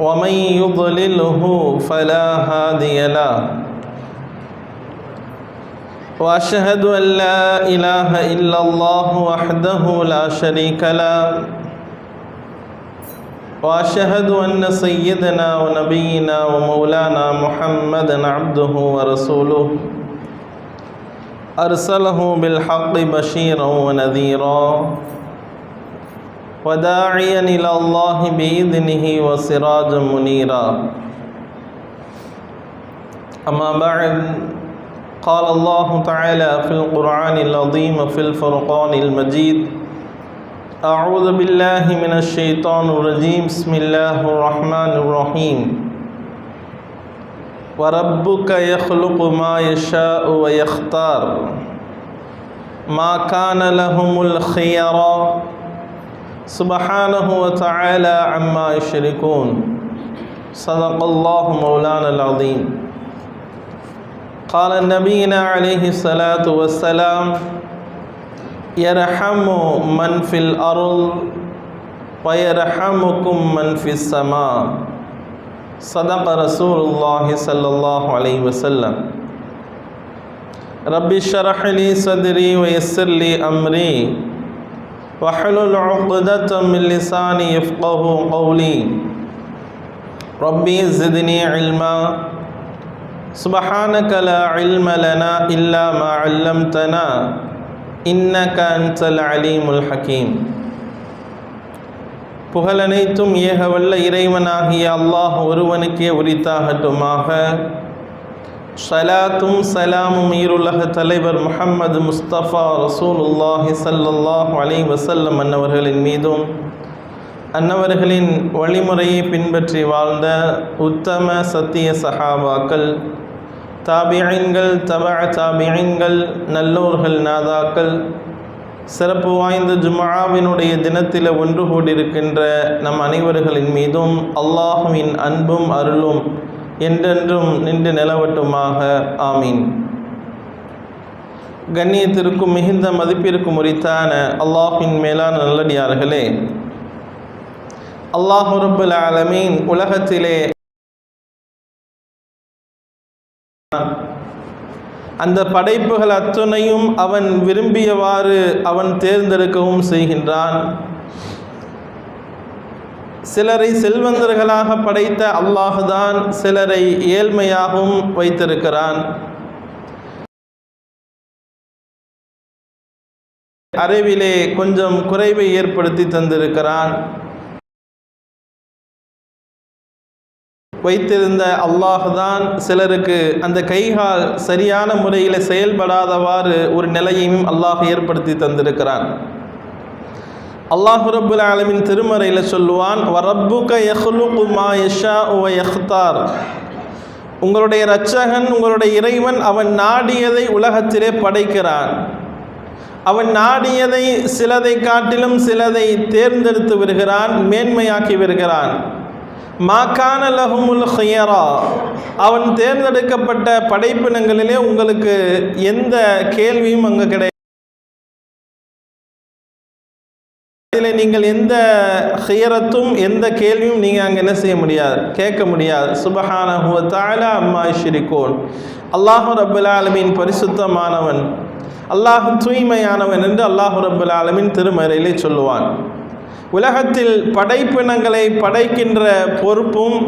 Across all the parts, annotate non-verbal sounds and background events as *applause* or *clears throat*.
ومن يضلله فلا هادي له. وأشهد أن لا إله إلا الله وحده لا شريك له. وأشهد أن سيدنا ونبينا ومولانا محمدا عبده ورسوله. أرسله بالحق بشيرا ونذيرا. وداعيا إلى الله بإذنه وسراجا منيرا. أما بعد قال الله تعالى في القرآن العظيم في الفرقان المجيد أعوذ بالله من الشيطان الرجيم. بسم الله الرحمن الرحيم. وربك يخلق ما يشاء ويختار. ما كان لهم الخيار سبحانه وتعالى عما يشركون. صدق الله مولانا العظيم. قال نبينا عليه الصلاة والسلام يرحم من في الأرض ويرحمكم من في السماء. صدق رسول الله صلى الله عليه وسلم. رب اشرح لي صدري ويسر لي أمري. واحلل عقدة من لساني يفقه قولي ربي زدني علما سبحانك لا علم لنا إلا ما علمتنا إنك أنت العليم الحكيم புகழனைத்தும் ஏக வல்ல இறைவனாகிய அல்லாஹ் ஒருவனுக்கே உரித்தாகட்டுமாக சலாத்தும் சலாமும் ஈருலக தலைவர் முஹம்மது முஸ்தபா ரசூலுல்லாஹி சல்லாஹ் அலி வசல்லம் அன்னவர்களின் மீதும் அன்னவர்களின் வழிமுறையை பின்பற்றி வாழ்ந்த உத்தம சத்திய சஹாபாக்கள் தாபியங்கள் தபா தாபியங்கள் நல்லோர்கள் நாதாக்கள் சிறப்பு வாய்ந்த ஜுமாவினுடைய தினத்தில் ஒன்று கூடியிருக்கின்ற நம் அனைவர்களின் மீதும் அல்லாஹுவின் அன்பும் அருளும் என்றென்றும் நின்று நிலவட்டுமாக. ஆமீன். கண்ணியத்திற்கும் மிகுந்த மதிப்பிற்கும் உரித்தான அல்லாஹின் மேலான நல்லடியார்களே அல்லாஹ் ரபுல் ஆலமீன் உலகத்திலே அந்த படைப்புகள் அத்துணையும் அவன் விரும்பியவாறு அவன் தேர்ந்தெடுக்கவும் செய்கின்றான். சிலரை செல்வந்தர்களாக படைத்த அல்லாஹுதான் சிலரை ஏழ்மையாகவும் வைத்திருக்கிறான். அறிவிலே கொஞ்சம் குறைவை ஏற்படுத்தி தந்திருக்கிறான். வைத்திருந்த அல்லாஹுதான் சிலருக்கு அந்த கைகால் சரியான முறையில் செயல்படாதவாறு ஒரு நிலையையும் அல்லாஹ் ஏற்படுத்தி தந்திருக்கிறான். அல்லாஹு ரபுல் ஆலமின் திருமறையில் சொல்லுவான் வரப்புக யஹ்லுகு மா யஷா உவ யஹ்தார். உங்களுடைய இரட்சகன் உங்களுடைய இறைவன் அவன் நாடியதை உலகத்திலே படைக்கிறான். அவன் நாடியதை சிலதை காட்டிலும் சிலதை தேர்ந்தெடுத்து வருகிறான் மேன்மையாக்கி வருகிறான் மாக்கான லஹுமுல் ஹியரா அவன் தேர்ந்தெடுக்கப்பட்ட படைப்பினங்களிலே உங்களுக்கு எந்த கேள்வியும் அங்கே கிடையாது. அதில் நீங்கள் எந்த ஹியரத்தும் எந்த கேள்வியும் நீங்கள் அங்கே என்ன செய்ய முடியாது கேட்க முடியாது. சுபஹான தாலா அம்மா ஷிரிகோன் அல்லாஹு ரபுல் ஆலமின் பரிசுத்தமானவன். அல்லாஹு தூய்மையானவன் என்று அல்லாஹு ரபுல் ஆலமின் திருமறையிலே சொல்லுவான். உலகத்தில் படைப்பினங்களை படைக்கின்ற பொறுப்பும்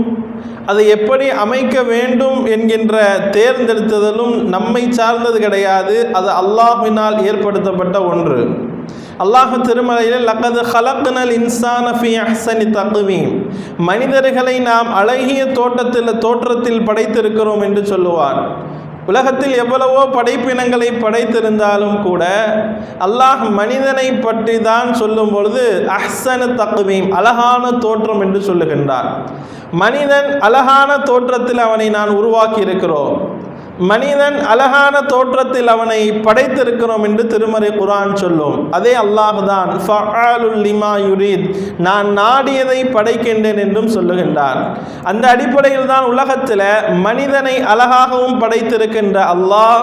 அதை எப்படி அமைக்க வேண்டும் என்கின்ற தேர்ந்தெடுத்ததலும் நம்மை சார்ந்தது கிடையாது. அது அல்லாஹினால் ஏற்படுத்தப்பட்ட ஒன்று. அல்லாஹ் திருமலையில் லக்கது ஹலக்னல் இன்சான ஃபி அஹ்சனி தகுவீம். மனிதர்களை நாம் அழகிய தோட்டத்தில் தோற்றத்தில் படைத்திருக்கிறோம் என்று சொல்லுவார். உலகத்தில் எவ்வளவோ படைப்பினங்களை படைத்திருந்தாலும் கூட அல்லாஹ் மனிதனை பற்றி தான் சொல்லும் பொழுது அஹ்சன தக்குவீம் அழகான தோற்றம் என்று சொல்லுகின்றார். மனிதன் அழகான தோற்றத்தில் அவனை நான் உருவாக்கி இருக்கிறோம் மனிதன் அழகான தோற்றத்தில் அவனை படைத்திருக்கிறோம் என்று திருமறை குரான் சொல்லும். அதே அல்லாஹ் தான் யுரீத் நான் நாடியதை படைக்கின்றேன் என்றும் சொல்லுகின்றான். அந்த அடிப்படையில் தான் உலகத்தில் மனிதனை அழகாகவும் படைத்திருக்கின்ற அல்லாஹ்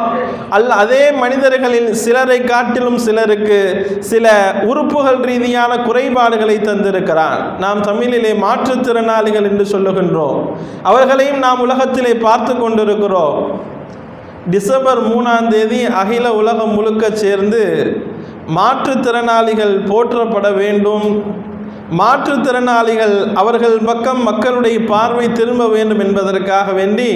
அல் அதே மனிதர்களில் சிலரை காட்டிலும் சிலருக்கு சில உறுப்புகள் ரீதியான குறைபாடுகளை தந்திருக்கிறான். நாம் தமிழிலே மாற்றுத்திறனாளிகள் என்று சொல்லுகின்றோம். அவர்களையும் நாம் உலகத்திலே பார்த்து கொண்டிருக்கிறோம். டிசம்பர் மூணாம் தேதி அகில உலகம் முழுக்க சேர்ந்து மாற்றுத்திறனாளிகள் போற்றப்பட வேண்டும். மாற்றுத்திறனாளிகள் அவர்கள் பக்கம் மக்களுடைய பார்வை திரும்ப வேண்டும் என்பதற்காக வேண்டி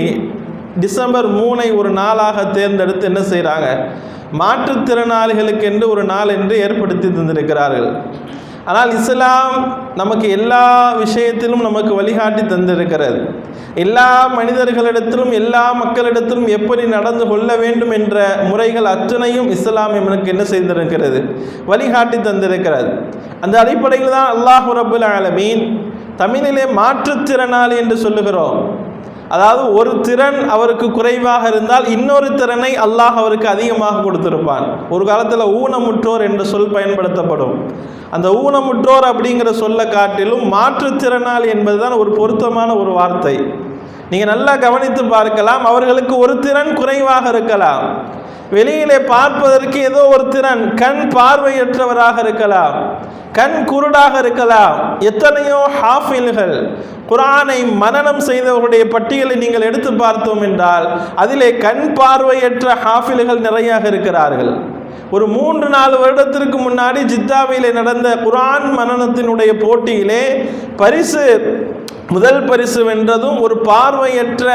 டிசம்பர் மூணை ஒரு நாளாக தேர்ந்தெடுத்து என்ன செய்கிறாங்க மாற்றுத்திறனாளிகளுக்கு என்று ஒரு நாள் என்று ஏற்படுத்தி தந்திருக்கிறார்கள். ஆனால் இஸ்லாம் நமக்கு எல்லா விஷயத்திலும் நமக்கு வழிகாட்டி தந்திருக்கிறது. எல்லா மனிதர்களிடத்திலும் எல்லா மக்களிடத்திலும் எப்படி நடந்து கொள்ள வேண்டும் என்ற முறைகள் அத்தனையும் இஸ்லாம் எனக்கு என்ன செய்திருக்கிறது? வழிகாட்டி தந்திருக்கிறது. அந்த அடிப்படையில் தான் அல்லாஹு ரபுல் ஆலமீன் தமிழிலே மாற்றுத்திறனாளி என்று சொல்லுகிறோம். அதாவது ஒரு திறன் அவருக்கு குறைவாக இருந்தால் இன்னொரு திறனை அல்லாஹ் அவருக்கு அதிகமாக கொடுத்திருப்பான். ஒரு காலத்தில் ஊனமுற்றோர் என்ற சொல் பயன்படுத்தப்படும். அந்த ஊனமுற்றோர் அப்படிங்கிற சொல்ல காட்டிலும் மாற்றுத்திறனாளி என்பதுதான் ஒரு பொருத்தமான ஒரு வார்த்தை. நீங்கள் நல்லா கவனித்து பார்க்கலாம் அவர்களுக்கு ஒரு திறன் குறைவாக இருக்கலாம். வெளியிலே பார்ப்பதற்கு ஏதோ ஒரு திறன் கண் பார்வையற்றவராக இருக்கலாம். கண் குருடாக இருக்கலாம். எத்தனையோ ஹாஃபில்கள் குரானை மனநம் செய்தவர்களுடைய பட்டியலை நீங்கள் எடுத்து பார்த்தோம் என்றால் அதிலே கண் பார்வையற்ற ஹாஃபில்கள் நிறையாக இருக்கிறார்கள். ஒரு மூன்று நாலு வருடத்திற்கு முன்னாடி ஜித்தாவிலே நடந்த குரான் மனநத்தினுடைய போட்டியிலே பரிசு முதல் பரிசு வென்றதும் ஒரு பார்வையற்ற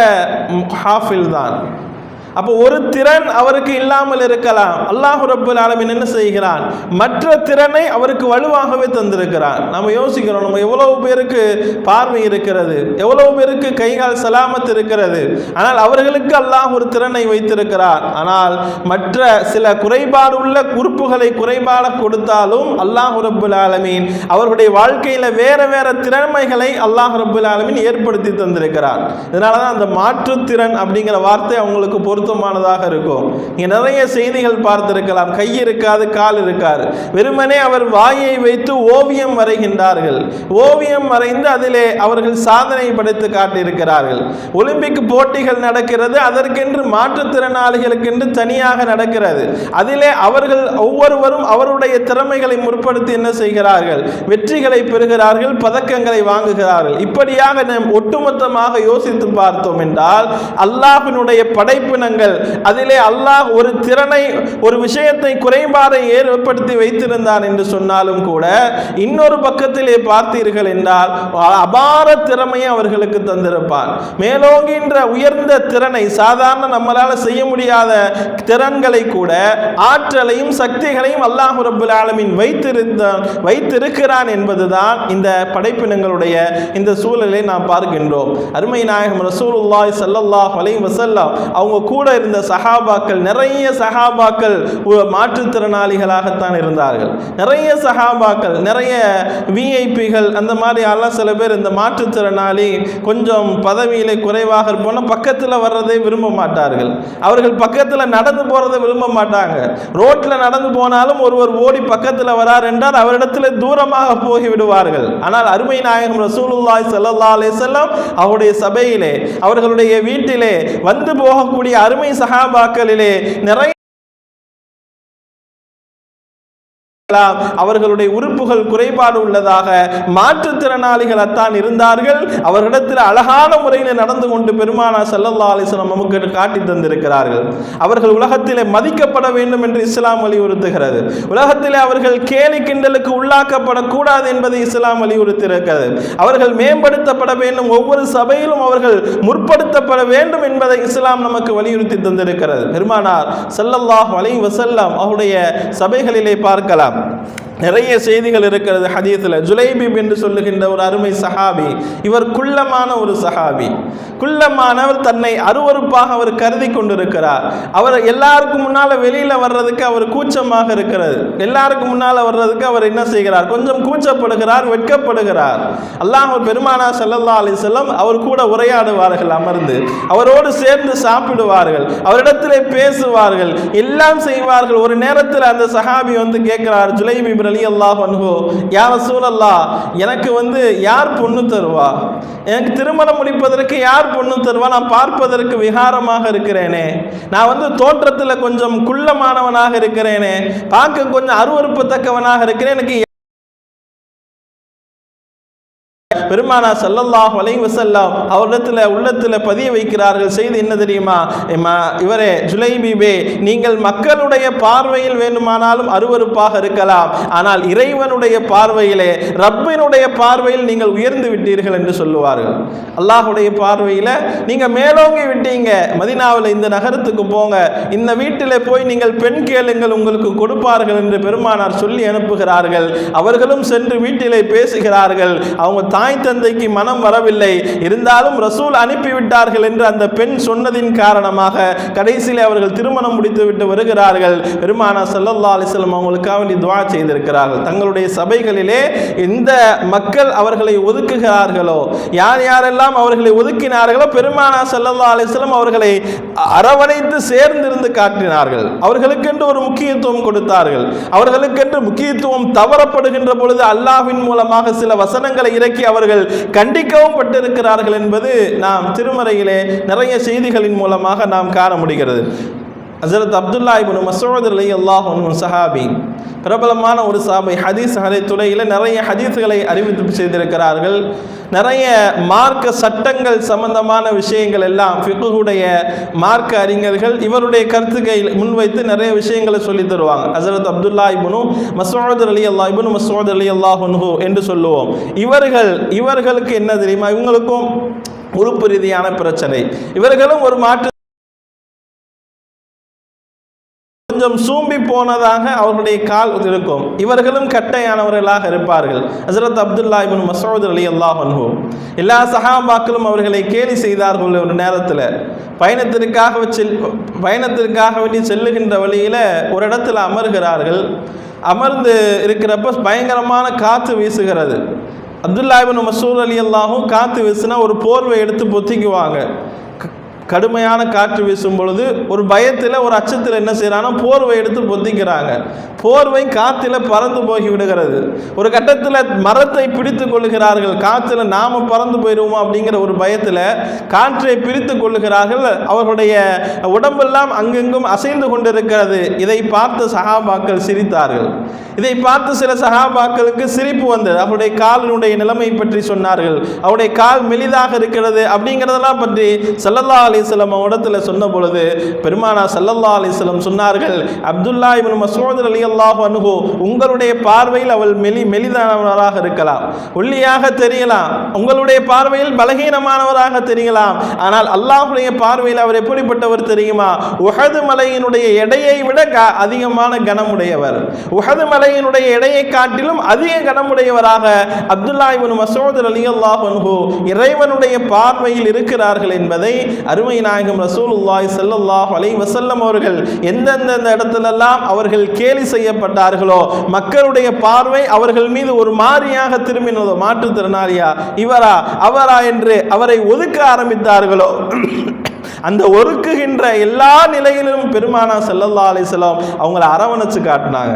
ஹாஃபில் தான். அப்போ ஒரு திறன் அவருக்கு இல்லாமல் இருக்கலாம். அல்லாஹு ரப்புல் ஆலமின் என்ன செய்கிறான் மற்ற திறனை அவருக்கு வலுவாகவே தந்திருக்கிறான் நம்ம யோசிக்கிறோம் நம்ம எவ்வளவு பேருக்கு பார்வை இருக்கிறது எவ்வளவு பேருக்கு கைகால் சலாமத் இருக்கிறது. ஆனால் அவர்களுக்கு அல்லாஹ் ஒரு திறனை வைத்திருக்கிறார். ஆனால் மற்ற சில குறைபாடு உள்ள உறுப்புகளை குறைபாட கொடுத்தாலும் அல்லாஹ் ரப்புல் ஆலமீன் அவர்களுடைய வாழ்க்கையில் வேற வேற திறமைகளை அல்லாஹ் ரப்புல் ஆலமீன் ஏற்படுத்தி தந்திருக்கிறார். இதனால தான் அந்த மாற்றுத்திறன் அப்படிங்கிற வார்த்தை அவங்களுக்கு பொறுத்து பொருத்தமானதாக இருக்கும். இங்கே நிறைய செய்திகள் பார்த்திருக்கலாம். கை இருக்காது கால் இருக்காது. வெறுமனே அவர் வாயை வைத்து ஓவியம் வரைகின்றார்கள். ஓவியம் வரைந்து அதிலே அவர்கள் சாதனை படைத்து காட்டியிருக்கிறார்கள். ஒலிம்பிக் போட்டிகள் நடக்கிறது அதற்கென்று மாற்றுத்திறனாளிகளுக்கென்று தனியாக நடக்கிறது. அதிலே அவர்கள் ஒவ்வொருவரும் அவருடைய திறமைகளை முற்படுத்தி என்ன செய்கிறார்கள்? வெற்றிகளை பெறுகிறார்கள் பதக்கங்களை வாங்குகிறார்கள். இப்படியாக நாம் ஒட்டுமொத்தமாக யோசித்து பார்த்தோம் என்றால் அல்லாஹினுடைய படைப்பினங்கள் பாருங்கள் அதிலே அல்லாஹ் ஒரு திறனை ஒரு விஷயத்தை குறைபாடை ஏற்படுத்தி வைத்திருந்தான் என்று சொன்னாலும் கூட இன்னொரு பக்கத்திலே பார்த்தீர்கள் என்றால் அபார திறமையை அவர்களுக்கு தந்திருப்பார். மேலோங்கின்ற உயர்ந்த திறனை சாதாரண நம்மளால் செய்ய முடியாத திறன்களை கூட ஆற்றலையும் சக்திகளையும் அல்லாஹ் ரபுல் ஆலமின் வைத்திருந்தான் வைத்திருக்கிறான் என்பதுதான் இந்த படைப்பினங்களுடைய இந்த சூழலை நாம் பார்க்கின்றோம். அருமை நாயகம் ரசூலுல்லாய் சல்லல்லாஹ் அலை வசல்லாம் அவங்க கூட கூட இருந்த சஹாபாக்கள் நிறைய சஹாபாக்கள் மாற்றுத்திறனாளிகளாகத்தான் இருந்தார்கள். நிறைய சஹாபாக்கள் நிறைய விஐபிகள் அந்த மாதிரி எல்லாம் சில பேர் இந்த மாற்றுத்திறனாளி கொஞ்சம் பதவியில் குறைவாக இருப்போம்னா பக்கத்தில் வர்றதை விரும்ப மாட்டார்கள். அவர்கள் பக்கத்தில் நடந்து போகிறதை விரும்ப மாட்டாங்க. ரோட்டில் நடந்து போனாலும் ஒருவர் ஓடி பக்கத்தில் வரார் என்றால் அவரிடத்தில் தூரமாக போகி விடுவார்கள். ஆனால் அருமை நாயகம் ரசூலுல்லாய் சல்லா அலே செல்லம் அவருடைய சபையிலே அவர்களுடைய வீட்டிலே வந்து போகக்கூடிய அருமை சகாபாக்களிலே நிறைய அவர்களுடைய உறுப்புகள் குறைபாடு உள்ளதாக மாற்றுத்திறனாளிகள்தான் இருந்தார்கள். அவர்களிடத்தில் அழகான முறையில் நடந்து கொண்டு பெருமானா சல்லல்லா அலிஸ்லாம் நமக்கு காட்டி தந்திருக்கிறார்கள். அவர்கள் உலகத்திலே மதிக்கப்பட வேண்டும் என்று இஸ்லாம் வலியுறுத்துகிறது. உலகத்திலே அவர்கள் கேலி கிண்டலுக்கு உள்ளாக்கப்படக்கூடாது என்பதை இஸ்லாம் வலியுறுத்திருக்கிறது அவர்கள் மேம்படுத்தப்பட வேண்டும். ஒவ்வொரு சபையிலும் அவர்கள் முற்படுத்தப்பட வேண்டும் என்பதை இஸ்லாம் நமக்கு வலியுறுத்தி தந்திருக்கிறது. பெருமானார் சல்லல்லாஹ் அலை வசல்லாம் அவருடைய சபைகளிலே பார்க்கலாம். Thank you. நிறைய செய்திகள் இருக்கிறது ஹதீத்தில் ஜுலைபிப் என்று சொல்லுகின்ற ஒரு அருமை சஹாபி இவர் குள்ளமான ஒரு சஹாபி. குள்ளமானவர் தன்னை அருவருப்பாக அவர் கருதி கொண்டிருக்கிறார். அவர் எல்லாருக்கும் முன்னால் வெளியில் வர்றதுக்கு அவர் கூச்சமாக இருக்கிறது. எல்லாருக்கும் முன்னால் வர்றதுக்கு அவர் என்ன செய்கிறார்? கொஞ்சம் கூச்சப்படுகிறார் வெட்கப்படுகிறார். அல்லாஹ் பெருமானா செல்லல்லா அலி செல்லம் அவர் கூட உரையாடுவார்கள் அமர்ந்து. அவரோடு சேர்ந்து சாப்பிடுவார்கள். அவரிடத்திலே பேசுவார்கள். எல்லாம் செய்வார்கள். ஒரு நேரத்தில் அந்த சஹாபி வந்து கேட்கிறார் ஜுலைபிப் அலி அல்லாஹ் அன்ஹு யார் சூழல்லா எனக்கு வந்து யார் பொண்ணு தருவா? எனக்கு திருமணம் முடிப்பதற்கு யார் பொண்ணு தருவா? நான் பார்ப்பதற்கு விகாரமாக இருக்கிறேனே. நான் வந்து தோற்றத்தில் கொஞ்சம் குள்ளமானவனாக இருக்கிறேனே. பார்க்க கொஞ்சம் அருவருப்பத்தக்கவனாக இருக்கிறேன். எனக்கு பெருமானா சல்லல்லாஹ் வலை வசல்லாம் அவரிடத்தில் உள்ளத்தில் பதிய வைக்கிறார்கள். செய்து என்ன தெரியுமா? இவரே ஜுலைபிபே நீங்கள் மக்களுடைய பார்வையில் வேண்டுமானாலும் அருவருப்பாக இருக்கலாம். ஆனால் இறைவனுடைய பார்வையிலே ரப்பினுடைய பார்வையில் நீங்கள் உயர்ந்து விட்டீர்கள் என்று சொல்லுவார்கள். அல்லாஹ்வுடைய பார்வையில் நீங்கள் மேலோங்கி விட்டீங்க. மதினாவில் இந்த நகரத்துக்கு போங்க. இந்த வீட்டில் போய் நீங்கள் பெண் கேளுங்கள் உங்களுக்கு கொடுப்பார்கள் என்று பெருமானார் சொல்லி அனுப்புகிறார்கள். அவர்களும் சென்று வீட்டிலே பேசுகிறார்கள். அவங்க தாய் தந்தைக்கு மனம் வரவில்லை. இருந்தாலும் ரசூல் அனுப்பிவிட்டார்கள் என்று அந்த பெண் சொன்னதின் காரணமாக கடைசியில் அவர்கள் திருமணம் முடித்துவிட்டு வருகிறார்கள். பெருமானா சல்லல்லா அலிஸ்லம் அவங்களுக்காக வேண்டி துவா செய்திருக்கிறார்கள். தங்களுடைய சபைகளிலே எந்த மக்கள் அவர்களை ஒதுக்குகிறார்களோ யார் யாரெல்லாம் அவர்களை ஒதுக்கினார்களோ பெருமானா சல்லல்லா அலிஸ்லம் அவர்களை அரவணைத்து சேர்ந்திருந்து காட்டினார்கள். அவர்களுக்கென்று ஒரு முக்கியத்துவம் கொடுத்தார்கள். அவர்களுக்கென்று முக்கியத்துவம் தவறப்படுகின்ற பொழுது அல்லாவின் மூலமாக சில வசனங்களை இறக்கி அவர்கள் கண்டிக்கவும் பட்டிருக்கிறார்கள் என்பது நாம் திருமறையிலே நிறைய செய்திகளின் மூலமாக நாம் காண முடிகிறது. ஹசரத் அப்துல்லா இப்னு மசோத் அலி அல்லாஹ் சஹாபி பிரபலமான ஒரு சாபை ஹதீஸ் ஹலை துறையில் நிறைய ஹதீஸ்களை அறிவித்து செய்திருக்கிறார்கள். நிறைய மார்க்க சட்டங்கள் சம்பந்தமான விஷயங்கள் எல்லாம் ஃபிகுடைய மார்க்க அறிஞர்கள் இவருடைய கருத்துக்கை முன்வைத்து நிறைய விஷயங்களை சொல்லித் தருவாங்க. ஹசரத் அப்துல்லா இபுனு மசூத் அலி அல்லா இபுனு மசோத் அலி அல்லாஹ் என்று சொல்லுவோம். இவர்கள் இவர்களுக்கு என்ன தெரியுமா? இவங்களுக்கும் உறுப்பு ரீதியான பிரச்சனை. இவர்களும் ஒரு மாற்று கொஞ்சம் சூம்பி போனதாக அவர்களுடைய கால் இருக்கும் இவர்களும் கட்டையானவர்களாக இருப்பார்கள். ஹசரத் அப்துல்லா இபின் மசோதர் அலி அல்லாஹ் எல்லா சஹாபாக்களும் அவர்களை கேலி செய்தார்கள் ஒரு நேரத்தில். பயணத்திற்காக செல் பயணத்திற்காக வேண்டி செல்லுகின்ற வழியில் ஒரு இடத்துல அமர்கிறார்கள். அமர்ந்து இருக்கிறப்ப பயங்கரமான காற்று வீசுகிறது. அப்துல்லா இப்னு அலி அல்லாஹும் காற்று வீசுனா ஒரு போர்வை எடுத்து பொத்திக்குவாங்க. கடுமையான காற்று வீசும் பொழுது ஒரு பயத்தில் ஒரு அச்சத்தில் என்ன செய்கிறாங்கன்னா போர்வை எடுத்து பொத்திக்கிறாங்க போர்வை காற்றில் பறந்து போகி விடுகிறது. ஒரு கட்டத்தில் மரத்தை பிடித்து கொள்ளுகிறார்கள். காற்றில் நாம் பறந்து போயிடுவோம் அப்படிங்கிற ஒரு பயத்தில் காற்றை பிரித்து கொள்ளுகிறார்கள். அவர்களுடைய உடம்பெல்லாம் அங்கெங்கும் அசைந்து கொண்டிருக்கிறது. இதை பார்த்து சகாபாக்கள் சிரித்தார்கள். இதை பார்த்து சில சகாபாக்களுக்கு சிரிப்பு வந்தது. அவருடைய காலினுடைய நிலைமை பற்றி சொன்னார்கள். அவருடைய கால் மெலிதாக இருக்கிறது அப்படிங்கிறதெல்லாம் பற்றி சல்லல்லா அலிஸ்லம் இடத்துல சொன்ன பொழுது பெருமானா சல்லல்லா அலிஸ்லம் சொன்னார்கள் அப்துல்லா இவன் மசூத் அலி அல்லாஹ் அனுகு உங்களுடைய பார்வையில் அவள் மெலி மெலிதானவராக இருக்கலாம். ஒல்லியாக தெரியலாம். உங்களுடைய பார்வையில் பலகீனமானவராக தெரியலாம். ஆனால் அல்லாஹுடைய பார்வையில் அவர் எப்படிப்பட்டவர் தெரியுமா? உஹது மலையினுடைய எடையை விட அதிகமான கனமுடையவர். உஹது மலையினுடைய எடையை காட்டிலும் அதிக கனமுடையவராக அப்துல்லா இப்னு மசூத் ரலியல்லாஹு அன்ஹு இறைவனுடைய பார்வையில் இருக்கிறார்கள் என்பதை அருமை நாயகம் ரசூலுல்லாய் செல்லல்லாஹ் அலை வசல்லம் அவர்கள் எந்தெந்த இடத்திலெல்லாம் அவர்கள் கேலி செய்யப்பட்டார்களோ மக்களுடைய பார்வை அவர்கள் மீது ஒரு மாறியாக திரும்பினதோ மாற்றுத்திறனாளியா? இவரா? அவரா என்று அவரை ஒதுக்க ஆரம்பித்தார்களோ? அந்த ஒருக்குகின்ற எல்லா நிலையிலும் பெருமானா செல்லல்லா அலைஹி வஸல்லம் அவங்களை அரவணைச்சு காட்டினாங்க.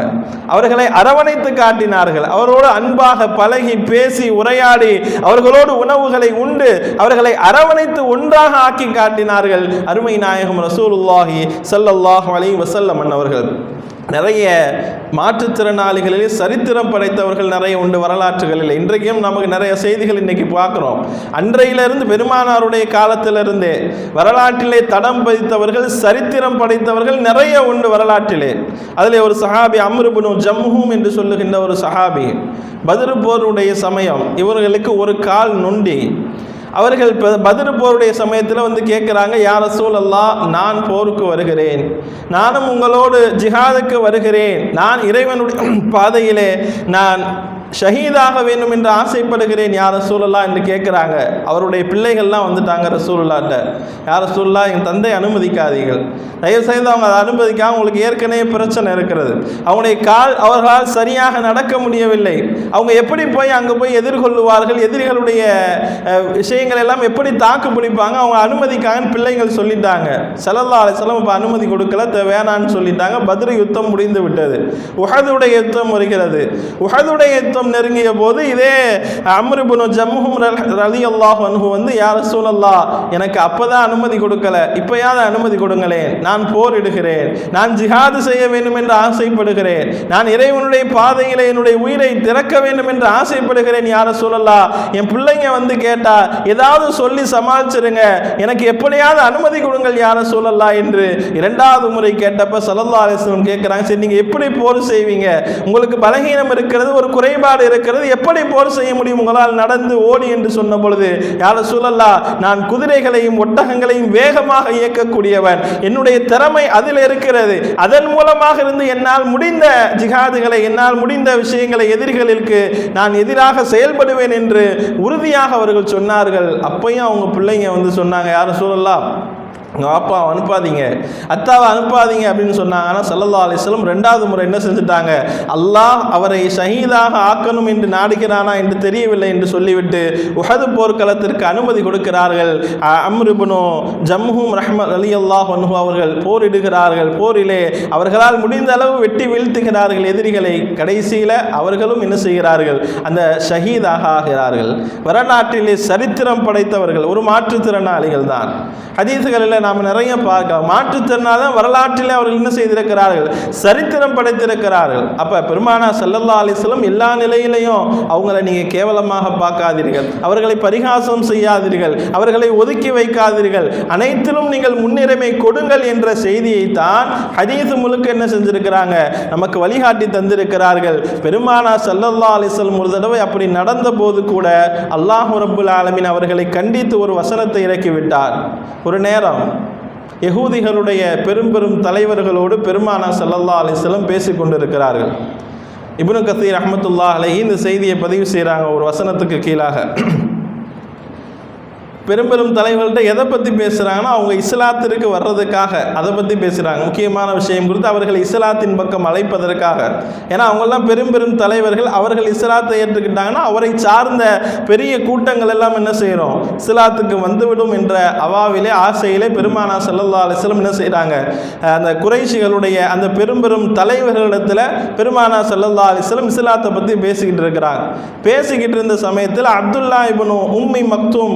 அவர்களை அரவணைத்து காட்டினார்கள். அவரோடு அன்பாக பழகி பேசி உரையாடி அவர்களோடு உணவுகளை உண்டு அவர்களை அரவணைத்து ஒன்றாக ஆக்கி காட்டினார்கள் அருமை நாயகம் ரசூலுல்லாஹி ஸல்லல்லாஹு அலி வசல்லம் அவர்கள் நிறைய மாற்றுத்திறனாளிகளிலே சரித்திரம் படைத்தவர்கள் நிறைய உண்டு வரலாற்றுகளில் இன்றைக்கும் நமக்கு நிறைய செய்திகள் இன்னைக்கு பார்க்குறோம். அன்றையிலிருந்து பெருமானாருடைய காலத்திலிருந்தே வரலாற்றிலே தடம் பதித்தவர்கள் சரித்திரம் படைத்தவர்கள் நிறைய உண்டு வரலாற்றிலே. அதில் ஒரு சஹாபி அம்ருபுனு ஜம்ஹூம் என்று சொல்லுகின்ற ஒரு சஹாபி பதிருபோருடைய சமயம். இவர்களுக்கு ஒரு கால் நொண்டி. அவர்கள் ப- போருடைய சமயத்தில் வந்து கேட்குறாங்க யார் சூழல்லா நான் போருக்கு வருகிறேன். நானும் உங்களோடு ஜிஹாதுக்கு வருகிறேன். நான் இறைவனுடைய *clears throat* பாதையிலே நான் ஷஹீதாக வேண்டும் என்று ஆசைப்படுகிறேன் யார் ரசூலல்லா என்று கேட்குறாங்க. அவருடைய பிள்ளைகள்லாம் வந்துட்டாங்க ரசூலுல்லாட்ட யார் ரசூல்லா என் தந்தை அனுமதிக்காதீர்கள். தயவு செய்து அவங்க அதை அனுமதிக்காமல் அவங்களுக்கு ஏற்கனவே பிரச்சனை இருக்கிறது. அவங்களுடைய கால் அவர்களால் சரியாக நடக்க முடியவில்லை. அவங்க எப்படி போய் அங்கே போய் எதிர்கொள்ளுவார்கள்? எதிரிகளுடைய விஷயங்கள் எல்லாம் எப்படி தாக்கு பிடிப்பாங்க? அவங்க அனுமதிக்காங்கன்னு பிள்ளைகள் சொல்லிட்டாங்க. செல்லல்லா செலவு இப்போ அனுமதி கொடுக்கல வேணான்னு சொல்லிட்டாங்க. பத்ரு யுத்தம் முடிந்து விட்டது. உஹதுடைய யுத்தம் வருகிறது. உஹதுடைய யுத்தம் நெருங்கிய போது இதே அம்ருபுனு ஜம்முஹும் ரலி அல்லாஹ் அன்ஹு வந்து யார் சூழல்லா எனக்கு அப்போதான் அனுமதி கொடுக்கல. இப்போயாவது அனுமதி கொடுங்களேன். நான் போரிடுகிறேன். நான் ஜிஹாது செய்ய வேண்டும் என்று ஆசைப்படுகிறேன். நான் இறைவனுடைய பாதையில் என்னுடைய உயிரை திறக்க வேண்டும் என்று ஆசைப்படுகிறேன் யார சூழல்லா என் பிள்ளைங்க வந்து கேட்டா ஏதாவது சொல்லி சமாளிச்சிருங்க. எனக்கு எப்படியாவது அனுமதி கொடுங்கள் யார சூழல்லா என்று இரண்டாவது முறை கேட்டப்ப சல்லல்லா அலிஸ்லம் கேட்குறாங்க சரி நீங்க எப்படி போர் செய்வீங்க? உங்களுக்கு பலகீனம் இருக்கிறது ஒரு குறைபாடு இருக்கிறது. எப்படி போர் செய்ய முடியும்? உங்களால் நடந்து ஓடி என்று சொன்ன பொழுது யார சூழல்லா நான் குதிரைகளையும் ஒட்டகங்களையும் வேகமாக இயக்கக்கூடியவன். என்னுடைய திறமை அதில் இருக்கிறது. அதன் மூலமாக இருந்து என்னால் முடிந்த ஜிகாதுகளை என்னால் முடிந்த விஷயங்களை எதிரிகளுக்கு நான் எதிராக செயல்படுவேன் என்று உறுதியாக அவர்கள் சொன்னார்கள். அப்பையும் அவங்க பிள்ளைங்க வந்து சொன்னாங்க யாரும் சொல்லலாம் உங்கள் அப்பாவை அனுப்பாதீங்க. அத்தாவை அனுப்பாதீங்க அப்படின்னு சொன்னாங்கன்னா சல்லல்லா அலிஸ்லம் ரெண்டாவது முறை என்ன செஞ்சுட்டாங்க? அல்லாஹ் அவரை ஷஹீதாக ஆக்கணும் என்று நாடுகிறானா என்று தெரியவில்லை என்று சொல்லிவிட்டு உஹது போர்க்களத்திற்கு அனுமதி கொடுக்கிறார்கள். அம்ருபனோ ஜம்ஹூம் ரஹ்மத் அலி அல்லாஹ் அன்ஹு அவர்கள் போரிடுகிறார்கள். போரிலே அவர்களால் முடிந்த அளவு வெட்டி வீழ்த்துகிறார்கள் எதிரிகளை. கடைசியில் அவர்களும் என்ன செய்கிறார்கள்? அந்த ஷஹீதாக ஆகிறார்கள். வரலாற்றிலே சரித்திரம் படைத்தவர்கள் ஒரு மாற்றுத்திறனாளிகள் தான். ஹதீசுகளில் நாம் நிறைய பார்க்கலாம் மாற்றுத்திறனால தான் அவர்கள் என்ன செய்திருக்கிறார்கள்? சரித்திரம் படைத்திருக்கிறார்கள். அப்போ பெருமானா சல்லல்லா அலிஸ்லம் எல்லா நிலையிலையும் அவங்கள நீங்கள் கேவலமாக பார்க்காதீர்கள். அவர்களை பரிகாசம் செய்யாதீர்கள். அவர்களை ஒதுக்கி வைக்காதீர்கள். அனைத்திலும் நீங்கள் முன்னுரிமை கொடுங்கள் என்ற செய்தியை தான் ஹதீஸ் முழுக்க என்ன செஞ்சிருக்கிறாங்க? நமக்கு வழிகாட்டி தந்திருக்கிறார்கள். பெருமானா சல்லல்லா அலிஸ்லம் ஒரு தடவை அப்படி நடந்த போது கூட அல்லாஹ் ரபுல் ஆலமின் அவர்களை கண்டித்து ஒரு வசனத்தை இறக்கிவிட்டார். ஒரு நேரம் யகூதிகளுடைய பெரும் பெரும் தலைவர்களோடு பெருமானா சல்லல்லா அலிஸ்லம் பேசி கொண்டிருக்கிறார்கள். இப்னு கத்தீர் அஹமத்துல்லா அலஹி இந்த செய்தியை பதிவு செய்கிறாங்க ஒரு வசனத்துக்கு கீழாக. பெரும் பெரும் தலைவர்கள்ட்ட எதை பற்றி பேசுகிறாங்கன்னா அவங்க இஸ்லாத்திற்கு வர்றதுக்காக அதை பற்றி பேசுகிறாங்க முக்கியமான விஷயம் குறித்து அவர்களை இஸ்லாத்தின் பக்கம் அழைப்பதற்காக. ஏன்னா அவங்கெல்லாம் பெரும் பெரும் தலைவர்கள் அவர்கள் இஸ்லாத்தை ஏற்றுக்கிட்டாங்கன்னா அவரை சார்ந்த பெரிய கூட்டங்கள் எல்லாம் என்ன செய்கிறோம் இஸ்லாத்துக்கு வந்துவிடும் என்ற அவாவிலே ஆசையிலே பெருமானா செல்லல்லா அலிஸ்லம் என்ன செய்கிறாங்க அந்த குறைஷிகளுடைய அந்த பெரும் பெரும் தலைவர்களிடத்தில் பெருமானா செல்லல்லா அலிஸ்லம் இஸ்லாத்தை பற்றி பேசிக்கிட்டு இருக்கிறாங்க. பேசிக்கிட்டு இருந்த சமயத்தில் அப்துல்லா இபனு உம்மி மக்தூம்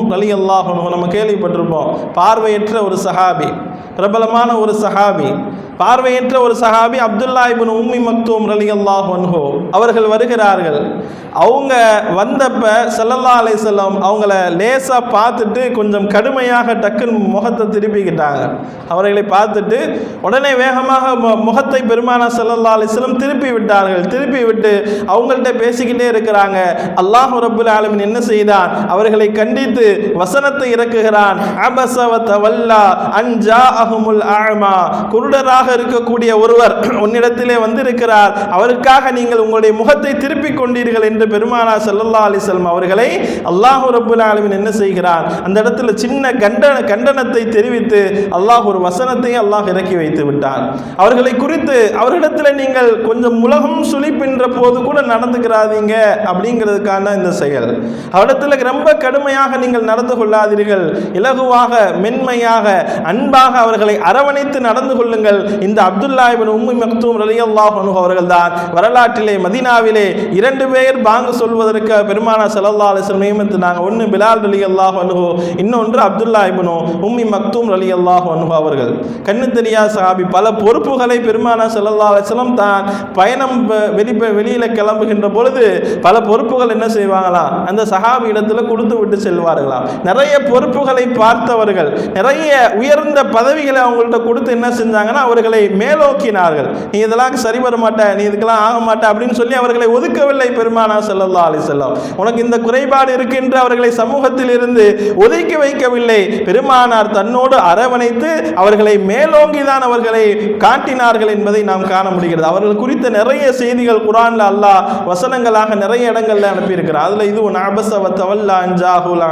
ரலியல்லாஹு நம்ம கேள்விப்பட்டிருப்போம். பார்வையற்ற ஒரு சஹாபி பிரபலமான ஒரு சஹாபி. பார்வையற்ற ஒரு சஹாபி அப்துல்லா இபின் உம்மி மக்தூம் ரலியல்லாஹு வன்ஹோ அவர்கள் வருகிறார்கள். அவங்க வந்தப்ப சல்லல்லா அலை செல்லம் அவங்கள லேசா பார்த்துட்டு கொஞ்சம் கடுமையாக டக்குன்னு முகத்தை திருப்பிக்கிட்டாங்க. அவர்களை பார்த்துட்டு உடனே வேகமாக மு- முகத்தை பெருமானா சல்லல்லா அலை செல்லம் திருப்பி விட்டார்கள். திருப்பி விட்டு அவங்கள்ட்ட பேசிக்கிட்டே இருக்கிறாங்க. அல்லாஹ் ரபுல் ஆலமின் என்ன செய்தான்? அவர்களை கண்டித்து வசனத்தை இறக்குகிறான். அபஸ வ தவல்லா அன் ஜாஅஹுமுல் அஅமா. குருடராக இருக்கக்கூடிய ஒருவர் உன்னிடத்திலே வந்திருக்கிறார். அவருக்காக நீங்கள் உங்களுடைய முகத்தை திருப்பிக் கொண்டீர்கள் என்று பெருமானா ஸல்லல்லாஹு அலைஹி அவர்களை அல்லாஹு ரபுல் ஆலமின் என்ன செய்கிறார்? அந்த இடத்துல சின்ன கண்டன கண்டனத்தை தெரிவித்து அல்லாஹ் ஒரு வசனத்தை அல்லாஹ் இறக்கி வைத்து விட்டார். அவர்களை குறித்து அவர்களிடத்தில் நீங்கள் கொஞ்சம் உலகம் சுழிப்பின்ற போது கூட நடந்துக்கிறாதீங்க அப்படிங்கிறதுக்கான இந்த செயல். அவரிடத்தில் ரொம்ப கடுமையாக நீங்கள் நடந்து கொள்ளாதீர்கள். இலகுவாக மென்மையாக அன்பாக அவர்களை அரவணைத்து நடந்து கொள்ளுங்கள். இந்த அப்துல்லா இப்னு உம்மி மக்தூம் ரலி அல்லாஹ் அவர்கள் தான் வரலாற்றிலே மதினாவிலே இரண்டு பேர் பாங்கு சொல்வதற்கு பெருமானா ஸல்லல்லாஹு அலைஹி நியமித்து நாங்கள் ஒன்று பிலால் ரலி அல்லாஹ் அனுகோ இன்னொன்று அப்துல்லா இப்னு உம்மி மக்தூம் ரலி அல்லாஹ் அனுகோ அவர்கள். கண்ணு தெரியா சாபி பல பொறுப்புகளை பெருமானா ஸல்லல்லாஹு அலிஸ்லம் தான் பயணம் வெளி வெளியில் கிளம்புகின்ற பொழுது பல பொறுப்புகள் என்ன செய்வாங்களாம் அந்த சஹாபி இடத்துல கொடுத்து விட்டு செல்வார்களாம். நிறைய பொறுப்புகளை பார்த்தவர்கள் நிறைய உயர்ந்த பதவிகளை அவங்கள்ட்ட கொடுத்து என்ன செஞ்சாங்கன்னா அவர்கள் அவர்களை மேலோக்கினார்கள். நீ இதெல்லாம் சரி வர மாட்ட நீ இதுக்கெல்லாம் ஆக மாட்ட அப்படின்னு சொல்லி அவர்களை ஒதுக்கவில்லை பெருமானா செல்லல்லா அலி செல்லம் உனக்கு இந்த குறைபாடு இருக்கின்ற அவர்களை சமூகத்தில் இருந்து ஒதுக்கி வைக்கவில்லை. பெருமானார் தன்னோடு அரவணைத்து அவர்களை மேலோங்கி தான் அவர்களை காட்டினார்கள் என்பதை நாம் காண முடிகிறது. அவர்கள் குறித்த நிறைய செய்திகள் குரான்ல அல்லாஹ் வசனங்களாக நிறைய இடங்கள்ல அனுப்பியிருக்கிறார். அதுல இது ஒன் அபசவ தவல்லா அஞ்சாஹுல்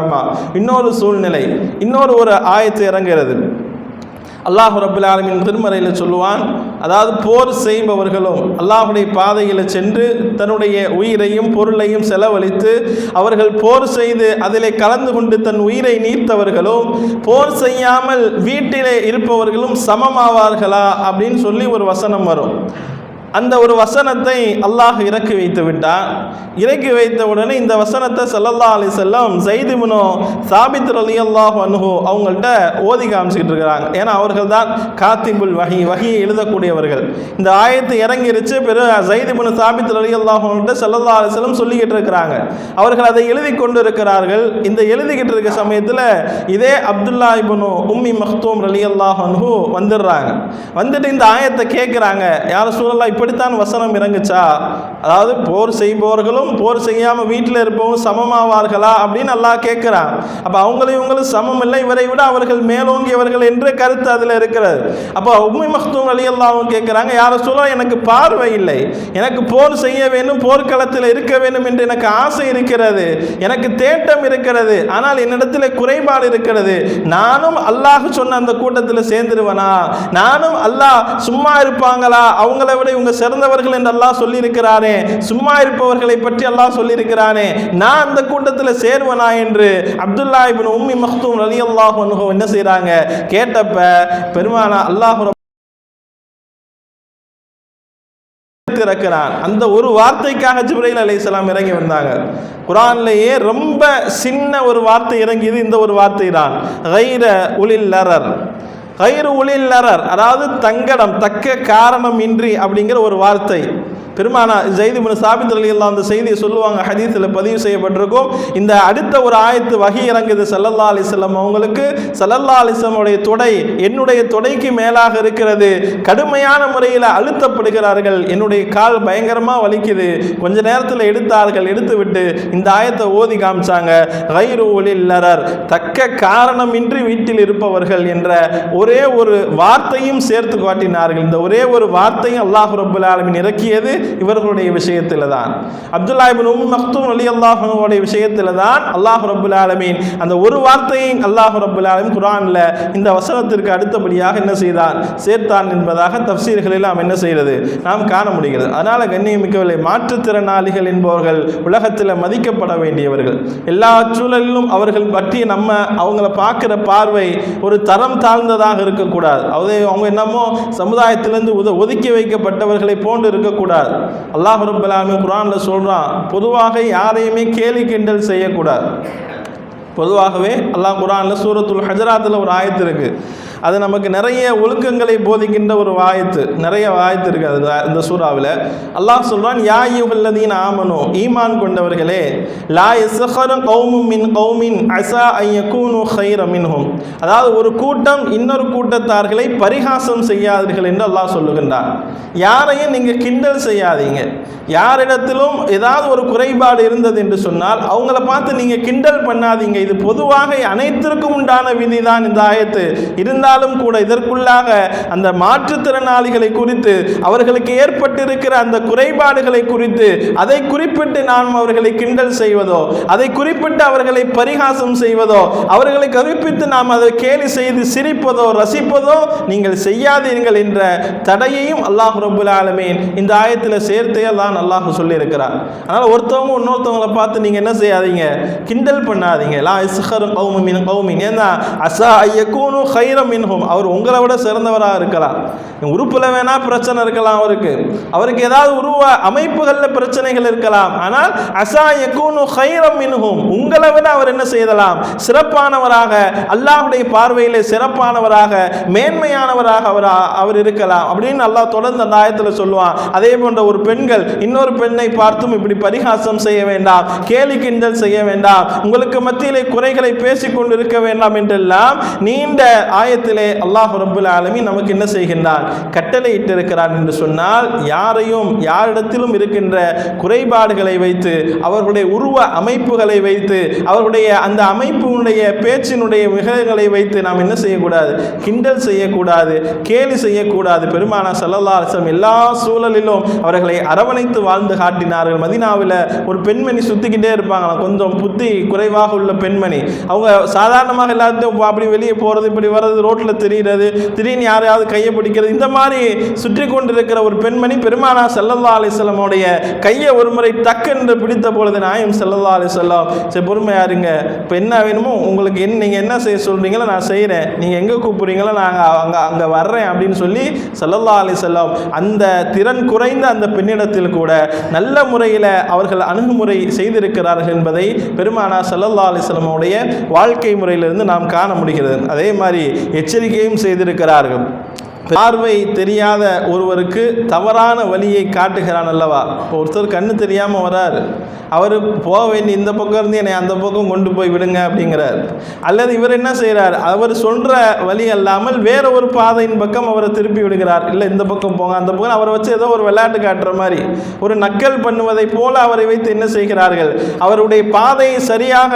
இன்னொரு சூழ்நிலை இன்னொரு ஒரு ஆயத்து இறங்குகிறது. அல்லாஹு ரபுல் ஆலமின் திருமறையில் சொல்லுவான் அதாவது போர் செய்பவர்களும் அல்லாஹுடைய பாதையில் சென்று தன்னுடைய உயிரையும் பொருளையும் செலவழித்து அவர்கள் போர் செய்து அதிலே கலந்து கொண்டு தன் உயிரை நீத்தவர்களும் போர் செய்யாமல் வீட்டிலே இருப்பவர்களும் சமமாவார்களா அப்படின்னு சொல்லி ஒரு வசனம் வரும். அந்த ஒரு வசனத்தை அல்லாஹ் இறக்கி வைத்து விட்டான். இறக்கி வைத்த உடனே இந்த வசனத்தை சல்லல்லா அலி செல்லம் ஜெய்திமுனோ சாபித் அலி அல்லாஹ் அனுஹு அவங்கள்ட்ட ஓதி காமிச்சிக்கிட்டு இருக்கிறாங்க. ஏன்னா அவர்கள் தான் காத்திபுல் வகி வகியை எழுதக்கூடியவர்கள். இந்த ஆயத்து இறங்கிருச்சு பெரு ஜெய்திமுனு சாபித் அலி அல்லாஹ்கிட்ட சல்லல்லா அலி செல்லம் சொல்லிக்கிட்டு இருக்கிறாங்க. அவர்கள் அதை எழுதி கொண்டு இருக்கிறார்கள் இந்த எழுதிக்கிட்டு இருக்க சமயத்தில் இதே அப்துல்லா இபுனு உம்மி மஹ்தூம் அலி அல்லாஹ் அனுஹு வந்துடுறாங்க. வந்துட்டு இந்த ஆயத்தை கேட்குறாங்க. யார் சூழலாக இப்படித்தான் வசனம் இறங்குச்சா? அதாவது போர் செய்பவர்களும் போர் செய்யாமல் வீட்டில் இருப்பவும் சமமாவார்களா அப்படின்னு அல்லாஹ் கேட்குறான். அப்போ அவங்களும் இவங்களும் சமம் இல்லை. இவரை விட அவர்கள் மேலோங்கியவர்கள் என்று கருத்து அதில் இருக்கிறது. அப்போ உண்மை மஹ்தூம் அலி அல்லாவும் கேட்குறாங்க யாரை சொல்ல எனக்கு பார்வை இல்லை. எனக்கு போர் செய்ய வேண்டும் போர்க்களத்தில் இருக்க வேண்டும் என்று எனக்கு ஆசை இருக்கிறது. எனக்கு தேட்டம் இருக்கிறது. ஆனால் என்னிடத்தில் குறைபாடு இருக்கிறது. நானும் அல்லாஹ் சொன்ன அந்த கூட்டத்தில் சேர்ந்துருவனா? நானும் அல்லாஹ் சும்மா இருப்பாங்களா? அவங்கள விட இவங்க சிறந்தவர்கள் என்று அல்லாஹ் சொல்லியிருக்கிறானே சும்மா இருப்பவர்களை பற்றி அல்லாஹ் சொல்லியிருக்கிறானே நான் அந்த கூட்டத்தில் சேர்வனா என்று அப்துல்லா இபின் உம்மி மஹ்தூம் அலி அல்லாஹ் என்ன செய்கிறாங்க கேட்டப்ப பெருமானா அல்லாஹ் இறக்கிறான். அந்த ஒரு வார்த்தைக்காக ஜிப்ரைல் அலைஹிஸ்ஸலாம் இறங்கி வந்தாங்க. குரான்லேயே ரொம்ப சின்ன ஒரு வார்த்தை இறங்கியது இந்த ஒரு வார்த்தை தான் கைர உளில்லரர் கயிறு உளில்லரர் அதாவது தங்கடம் தக்க காரணம் இன்றி அப்படிங்கிற ஒரு வார்த்தை. பெருமானா ஜெய்தி முன் சாபித் அந்த செய்தியை சொல்லுவாங்க ஹதீஸில் பதிவு செய்யப்பட்டிருக்கும். இந்த அடுத்த ஒரு ஆயத்து வகி இறங்குது சல்லல்லா அலிஸ்லம் அவங்களுக்கு. சல்லல்லா அலிஸ்லமுடைய தொடை என்னுடைய தொடைக்கு மேலாக இருக்கிறது. கடுமையான முறையில் அழுத்தப்படுகிறார்கள். என்னுடைய கால் பயங்கரமாக வலிக்குது. கொஞ்ச நேரத்தில் எடுத்தார்கள் எடுத்து விட்டு இந்த ஆயத்தை ஓதி காமிச்சாங்க. கைரு ஒளில்லரர் தக்க காரணமின்றி வீட்டில் இருப்பவர்கள் என்ற ஒரு ஒரே ஒரு வார்த்தையும் சேர்த்து காட்டினார்கள். இந்த ஒரே ஒரு வார்த்தையும் அல்லாஹ் ரபுல் ஆலமின் இறக்கியது இவர்களுடைய விஷயத்தில் தான். அப்துல்லாஹிபின் உம் மக்தூம் அலி அல்லாஹனுடைய விஷயத்தில் தான் அல்லாஹ் ரபுல் ஆலமீன் அந்த ஒரு வார்த்தையை அல்லாஹ் ரபுல் ஆலமின் குரானில் இந்த வசனத்திற்கு அடுத்தபடியாக என்ன செய்தான்? சேர்த்தான் என்பதாக தப்சீர்களில் நாம் என்ன செய்கிறது நாம் காண முடிகிறது. அதனால் கண்ணியமிக்கவில்லை மாற்றுத்திறனாளிகள் என்பவர்கள் உலகத்தில் மதிக்கப்பட வேண்டியவர்கள். எல்லா சூழலிலும் அவர்கள் பற்றி நம்ம அவங்கள பார்க்குற பார்வை ஒரு தரம் தாழ்ந்ததாக இருக்கக்கூடாது. அது அவங்க என்னமோ சமுதாயத்திலிருந்து உத ஒதுக்கி வைக்கப்பட்டவர்களை போன்று இருக்கக்கூடாது. அல்லாஹ் ரபுல்லாமே குரானில் சொல்கிறான் பொதுவாக யாரையுமே கேலி கிண்டல் செய்யக்கூடாது. பொதுவாகவே அல்லாஹ் குரானில் சூரத்துல் ஹஜராத்தில் ஒரு ஆயத்து இருக்குது அது நமக்கு நிறைய ஒழுக்கங்களை போதிக்கின்ற ஒரு வாயத்து நிறைய வாயத்து இருக்குது அது இந்த சூறாவில். அல்லாஹ் சொல்கிறான் யா யுகல்லதீன் ஆமனோ ஈமான் கொண்டவர்களே லா எஸ்ஹர கௌமும் மின் கௌமின் அசா ஐயக்கூனு ஹைர மின்ஹும். அதாவது ஒரு கூட்டம் இன்னொரு கூட்டத்தார்களை பரிகாசம் செய்யாதீர்கள் என்று அல்லாஹ் சொல்லுகின்றார் யாரையும் நீங்கள் கிண்டல் செய்யாதீங்க. யாரிடத்திலும் ஏதாவது ஒரு குறைபாடு இருந்தது என்று சொன்னால் அவங்கள பார்த்து நீங்கள் கிண்டல் பண்ணாதீங்க. இது பொதுவாக அனைத்திற்கும் உண்டான விதி தான் இந்த ஆயத்து. இருந்தாலும் கூட இதற்குள்ளாக அந்த மாற்றுத்திறனாளிகளை குறித்து அவர்களுக்கு ஏற்பட்டிருக்கிற அந்த குறைபாடுகளை குறித்து அதை குறிப்பிட்டு நாம் அவர்களை கிண்டல் செய்வதோ அதை குறிப்பிட்டு அவர்களை பரிகாசம் செய்வதோ அவர்களை கருப்பித்து நாம் அதை கேலி செய்து சிரிப்பதோ ரசிப்பதோ நீங்கள் செய்யாதீர்கள் என்ற தடையையும் அல்லாஹ் ரபுல் ஆலமீன் இந்த ஆயத்தில் சேர்த்தே தான் அல்லாஹ் சொல்லியிருக்கிறார். அதனால் ஒருத்தவங்க இன்னொருத்தவங்களை பார்த்து நீங்கள் என்ன செய்யாதீங்க? கிண்டல் பண்ணாதீங்க. லா இஸ்ஹர் கௌமு மின் கௌமின் ஏன்னா அசா ஐயக்கூனு ஹைரம் மின்ஹோம். அவர் உங்களை விட சிறந்தவராக இருக்கலாம். உறுப்பில் வேணா பிரச்சனை இருக்கலாம் அவருக்கு. அவருக்கு ஏதாவது உருவ அமைப்புகளில் பிரச்சனைகள் இருக்கலாம். ஆனால் அசா யக்கூனு ஹைரம் மின்ஹும். உங்களை விட அவர் என்ன செய்யலாம்? சிறப்பானவராக அல்லாஹுடைய பார்வையில் சிறப்பானவராக மேன்மையானவராக அவர் அவர் இருக்கலாம். அப்படின்னு அல்லாஹ் தொடர்ந்து அந்த ஆயத்தில் சொல்லுவான். அதே போன்ற ஒரு பெண்கள் இன்னொரு பெண்ணை பார்த்தும் இப்படி பரிகாசம் செய்ய வேண்டாம் கேலி கிண்டல் செய்ய வேண்டாம் உங்களுக்கு மத்தியிலே குறைகளை பேசிக் கொண்டிருக்க வேண்டாம் என்றெல்லாம் நீண்ட ஆயத்திலே அல்லாஹ் ரபுல் ஆலமி நமக்கு என்ன செய்கின்றான்? கட்டளை இட்டிருக்கிறான் என்று சொன்னால் யாரையும் யாரிடத்திலும் இருக்கின்ற குறைபாடுகளை வைத்து அவர்களுடைய உருவ அமைப்புகளை வைத்து அவர்களுடைய அந்த அமைப்பினுடைய பேச்சினுடைய மிகங்களை வைத்து நாம் என்ன செய்யக்கூடாது? கிண்டல் செய்யக்கூடாது கேலி செய்யக்கூடாது. பெருமானா சல்லல்லா எல்லா சூழலிலும் அவர்களை அரவணைத்து வாழ்ந்து காட்டினார்கள். மதினாவில் ஒரு பெண்மணி சுற்றிக்கிட்டே இருப்பாங்களாம். கொஞ்சம் புத்தி குறைவாக உள்ள பெண்மணி. அவங்க சாதாரணமாக எல்லாத்தையும் அப்படி வெளியே போகிறது இப்படி வர்றது ரோட்டில் தெரிகிறது திடீர்னு யாரையாவது கையை பிடிக்கிறது இந்த மாதிரி சுற்றி கொண்டிருக்கிற ஒரு பெண்மணி பெருமானா செல்லல்லா அலிசல்லமுடைய கையை ஒரு முறை டக்குன்னு பிடித்த பொழுது நாயம் செல்லல்லா அலிஸ்லாம் சரி பொறுமையாக இருங்க. இப்போ என்ன வேணுமோ உங்களுக்கு என்ன நீங்கள் என்ன செய்ய சொல்கிறீங்களோ நான் செய்கிறேன் நீங்கள் எங்கே கூப்பிட்றீங்களோ நாங்கள் அங்கே அங்கே வர்றேன். அப்படின்னு சொல்லி செல்லல்லா அலிசல்லாம் அந்த திறன் குறைந்த அந்த பெண்ணிடத்தில் கூட நல்ல முறையில் அவர்கள் அணுகுமுறை செய்திருக்கிறார்கள் என்பதை பெருமானா சல்லல்லா அலிஸ்லமுடைய வாழ்க்கை முறையிலிருந்து நாம் காண முடிகிறது. அதே மாதிரி எச்சரிக்கையும் செய்திருக்கிறார்கள். பார்வை தெரியாத ஒருவருக்கு தவறான வழியை காட்டுகிறான் அல்லவா? இப்போ ஒருத்தர் கண்ணு தெரியாமல் வரார். அவர் போக வேண்டிய இந்த பக்கம் இருந்து என்னை அந்த பக்கம் கொண்டு போய் விடுங்க அப்படிங்கிறார். அல்லது இவர் என்ன செய்கிறார் அவர் சொல்கிற வழி அல்லாமல் வேற ஒரு பாதையின் பக்கம் அவரை திருப்பி விடுகிறார். இல்லை இந்த பக்கம் போங்க அந்த பக்கம். அவரை வச்சு ஏதோ ஒரு விளையாட்டு காட்டுற மாதிரி. ஒரு நக்கல் பண்ணுவதை போல அவரை வைத்து என்ன செய்கிறார்கள்? அவருடைய பாதையை சரியாக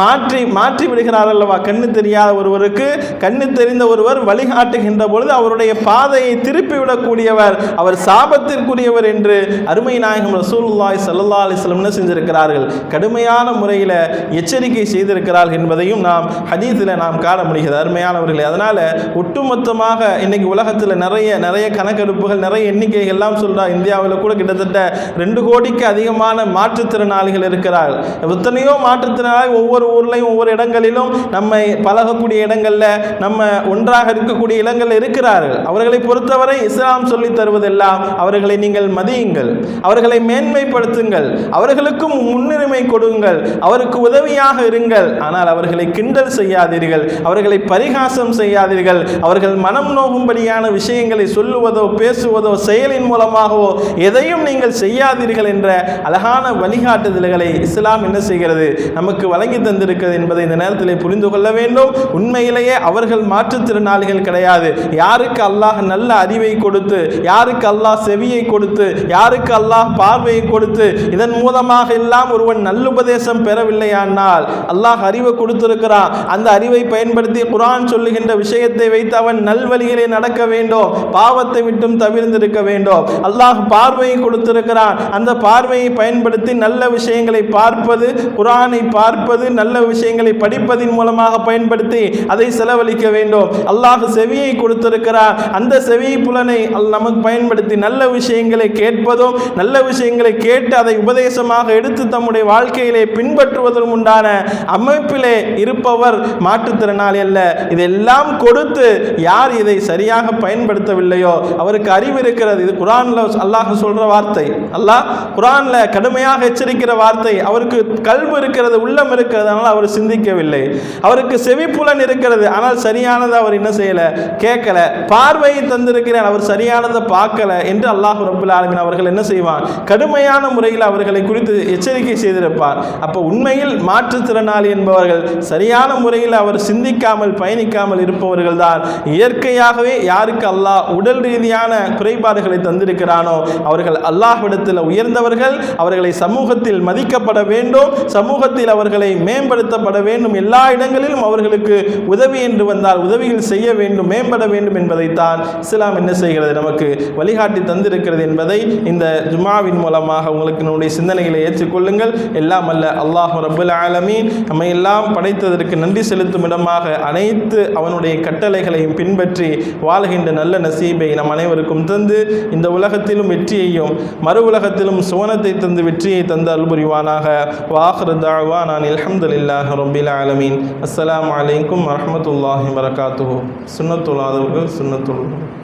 மாற்றி மாற்றி விடுகிறார் அல்லவா? கண்ணு தெரியாத ஒருவருக்கு கண்ணு தெரிந்த ஒருவர் வழிகாட்டுகின்ற பொழுது அவருடைய பாதையை திருப்பிவிடக்கூடியவர் அவர் சாபத்திற்குரியவர் என்று அருமை நாயகம் ரசூலுல்லாய் சல்லா அலிஸ்லம்னு செஞ்சிருக்கிறார்கள்? கடுமையான முறையில் எச்சரிக்கை செய்திருக்கிறார்கள் என்பதையும் நாம் ஹதீஸில் நாம் காண முடிகிறது. அருமையானவர்களே அதனால் ஒட்டுமொத்தமாக இன்னைக்கு உலகத்தில் நிறைய நிறைய கணக்கெடுப்புகள் நிறைய எண்ணிக்கைகள் எல்லாம் சொல்கிறார் இந்தியாவில் கூட கிட்டத்தட்ட ரெண்டு கோடிக்கு அதிகமான மாற்றுத்திறனாளிகள் இருக்கிறார்கள். எத்தனையோ மாற்றுத்திறனாளி ஒவ்வொரு ஊர்லையும் ஒவ்வொரு இடங்களிலும் நம்மை பழகக்கூடிய இடங்களில் நம்ம ஒன்றாக இருக்கக்கூடிய இடங்கள் இருக்கிறார்கள். அவர்களை பொறுத்தவரை இஸ்லாம் சொல்லி தருவதெல்லாம் அவர்களை நீங்கள் மதியுங்கள். அவர்களை மேன்மைப்படுத்துங்கள். அவர்களுக்கும் முன்னுரிமை கொடுங்கள். அவருக்கு உதவியாக இருங்கள். ஆனால் அவர்களை கிண்டல் செய்யாதீர்கள். அவர்களை பரிகாசம் செய்யாதீர்கள். அவர்கள் மனம் நோகும்படியான விஷயங்களை சொல்லுவதோ பேசுவதோ செயலின் மூலமாகவோ எதையும் நீங்கள் செய்யாதீர்கள் என்ற அழகான வழிகாட்டுதல்களை இஸ்லாம் என்ன செய்கிறது? நமக்கு வழங்கி தந்திருக்கிறது என்பதை இந்த நேரத்தில் புரிந்து கொள்ள வேண்டும். உண்மையிலேயே அவர்கள் மாற்றுத்திறனாளிகள் கிடையாது. யாருக்கு அல்லாஹ் நல்ல அறிவை கொடுத்து யாருக்கு அல்லாஹ் செவியை கொடுத்து யாருக்கு அல்லாஹ் பார்வையை கொடுத்து இதன் மூலமாக எல்லாம் ஒருவன் நல்லுபதேசம் பெறவில்லையானால் அல்லாஹ் அறிவை கொடுத்திருக்கிறான். அந்த அறிவை பயன்படுத்தி குரான் சொல்லுகின்ற விஷயத்தை வைத்து அவன் நல்வழிகளை நடக்க வேண்டும் பாவத்தை விட்டும் தவிர்ந்திருக்க வேண்டும். அல்லாஹ் பார்வையை கொடுத்திருக்கிறான். அந்த பார்வையை பயன்படுத்தி நல்ல விஷயங்களை பார்ப்பது குரானை பார்ப்பது நல்ல விஷயங்களை படிப்பதின் மூலமாக பயன்படுத்தி அதை செலவழிக்க வேண்டும். அல்லாஹ் செவியை கொடுத்திருக்கிறான். அந்த செவி புலனை அல் நமக்கு பயன்படுத்தி நல்ல விஷயங்களை கேட்பதும் நல்ல விஷயங்களை கேட்டு அதை உபதேசமாக எடுத்து தம்முடைய வாழ்க்கையிலே பின்பற்றுவதும் உண்டான அமைப்பிலே இருப்பவர் மாற்றுத்திறனாளி அல்ல. இதெல்லாம் கொடுத்து யார் இதை சரியாக பயன்படுத்தவில்லையோ? அவருக்கு அறிவு இருக்கிறது. இது குரான்ல அல்லாஹ் சொல்ற வார்த்தை. அல்லாஹ் குரான்ல கடுமையாக எச்சரிக்கிற வார்த்தை. அவருக்கு கல்வி இருக்கிறது உள்ளம் இருக்கிறதுனால அவர் சிந்திக்கவில்லை. அவருக்கு செவிப்புலன் இருக்கிறது. ஆனால் சரியானதை அவர் என்ன செய்யல? கேட்கல. பார்வையை தந்திருக்கிறேன். அவர் சரியானதை பார்க்கல என்று அல்லாஹ் ரபுல் ஆலமின் அவர்கள் என்ன செய்வான் கடுமையான முறையில் அவர்களை குறித்து எச்சரிக்கை செய்திருப்பார். அப்போ உண்மையில் மாற்றுத்திறனாளி என்பவர்கள் சரியான முறையில் அவர் சிந்திக்காமல் பயணிக்காமல் இருப்பவர்கள் தான். இயற்கையாகவே யாருக்கு அல்லாஹ் உடல் ரீதியான குறைபாடுகளை தந்திருக்கிறானோ அவர்கள் அல்லாஹ்விடத்தில் உயர்ந்தவர்கள் அவர்களை சமூகத்தில் மதிக்கப்பட வேண்டும் சமூகத்தில் அவர்களை மேம்படுத்தப்பட வேண்டும். எல்லா இடங்களிலும் அவர்களுக்கு உதவி என்று வந்தால் உதவிகள் செய்ய வேண்டும் மேம்பட வேண்டும் என்பதை என்பதைத்தான் இஸ்லாம் என்ன செய்கிறது? நமக்கு வழிகாட்டி தந்திருக்கிறது என்பதை இந்த ஜுமாவின் மூலமாக உங்களுக்கு நம்முடைய சிந்தனைகளை ஏற்றுக்கொள்ளுங்கள். எல்லாம் அல்ல அல்லாஹ் ரபுல் ஆலமீன் நம்மை எல்லாம் படைத்ததற்கு நன்றி செலுத்தும் இடமாக அனைத்து அவனுடைய கட்டளைகளையும் பின்பற்றி வாழ்கின்ற நல்ல நசீபை நம் அனைவருக்கும் தந்து இந்த உலகத்திலும் வெற்றியையும் மறு உலகத்திலும் சுவனத்தை தந்து வெற்றியை தந்து அல்புரிவானாக வாஹர் தாழ்வா நான் அல்ஹம்துலில்லாஹ் ரபில் ஆலமீன். அஸ்ஸலாமு அலைக்கும் வரஹ்மத்துல்லாஹி வரகாத்துஹு சுன்னத்துல்லாதவர்கள் otro.